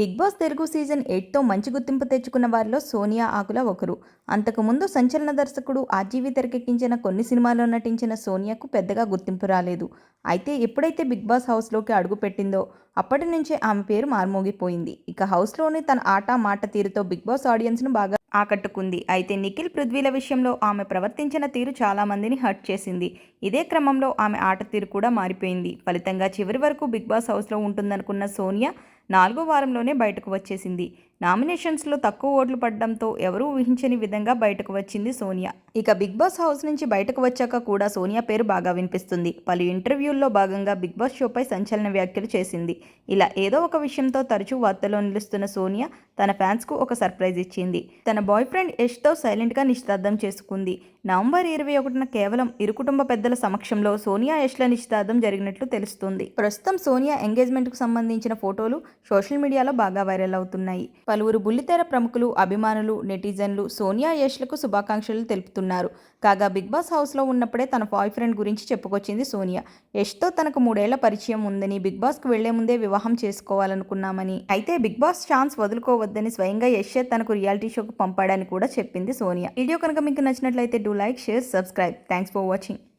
Big boss Telugu season ఎయిట్తో మంచి గుర్తింపు తెచ్చుకున్న వారిలో సోనియా ఆకుల ఒకరు. అంతకుముందు సంచలన దర్శకుడు ఆర్జీవి తెరకెక్కించిన కొన్ని సినిమాల్లో నటించిన సోనియాకు పెద్దగా గుర్తింపు రాలేదు. అయితే ఎప్పుడైతే బిగ్ బాస్ హౌస్లోకి అడుగుపెట్టిందో అప్పటి నుంచే ఆమె పేరు మార్మోగిపోయింది. ఇక హౌస్లోనే తన ఆట మాట తీరుతో బిగ్ బాస్ ఆడియన్స్ను బాగా ఆకట్టుకుంది. అయితే నిఖిల్ పృథ్వీల విషయంలో ఆమె ప్రవర్తించిన తీరు చాలామందిని హర్ట్ చేసింది. ఇదే క్రమంలో ఆమె ఆట తీరు కూడా మారిపోయింది. ఫలితంగా చివరి వరకు బిగ్ బాస్ హౌస్లో ఉంటుందనుకున్న సోనియా నాలుగో వారంలోనే బయటకు వచ్చేసింది. నామినేషన్స్లో తక్కువ ఓట్లు పడడంతో ఎవరూ ఊహించని విధంగా బయటకు వచ్చింది సోనియా. ఇక బిగ్ బాస్ హౌస్ నుంచి బయటకు వచ్చాక కూడా సోనియా పేరు బాగా వినిపిస్తుంది. పలు ఇంటర్వ్యూల్లో భాగంగా బిగ్ బాస్ షోపై సంచలన వ్యాఖ్యలు చేసింది. ఇలా ఏదో ఒక విషయంతో తరచూ వార్తల్లో నిలుస్తున్న సోనియా తన ఫ్యాన్స్కు ఒక సర్ప్రైజ్ ఇచ్చింది. తన బాయ్ ఫ్రెండ్ యష్తో సైలెంట్గా నిశ్చితార్థం చేసుకుంది. నవంబర్ ఇరవై ఒకటిన కేవలం ఇరు కుటుంబ పెద్దల సమక్షంలో సోనియా యష్ల నిశ్చితార్థం జరిగినట్లు తెలుస్తుంది. ప్రస్తుతం సోనియా ఎంగేజ్మెంట్కు సంబంధించిన ఫోటోలు సోషల్ మీడియాలో బాగా వైరల్ అవుతున్నాయి. పలువురు బుల్లితెర ప్రముఖులు అభిమానులు నెటిజన్లు సోనియా యష్లకు శుభాకాంక్షలు తెలుపుతున్నారు. కాగా బిగ్ బాస్ హౌస్లో ఉన్నప్పుడే తన బాయ్ ఫ్రెండ్ గురించి చెప్పుకొచ్చింది సోనియా. యష్తో తనకు మూడేళ్ళ పరిచయం ఉందని బిగ్ బాస్కు వెళ్ళే ముందే వివాహం చేసుకోవాలనుకున్నామని. అయితే బిగ్ బాస్ ఛాన్స్ వదులుకోవద్దని స్వయంగా యష్ తనకు రియాలిటీ షోకు పంపాడని కూడా చెప్పింది సోనియా. వీడియో కనుక మీకు నచ్చినట్లయితే do like, share, subscribe. Thanks for watching.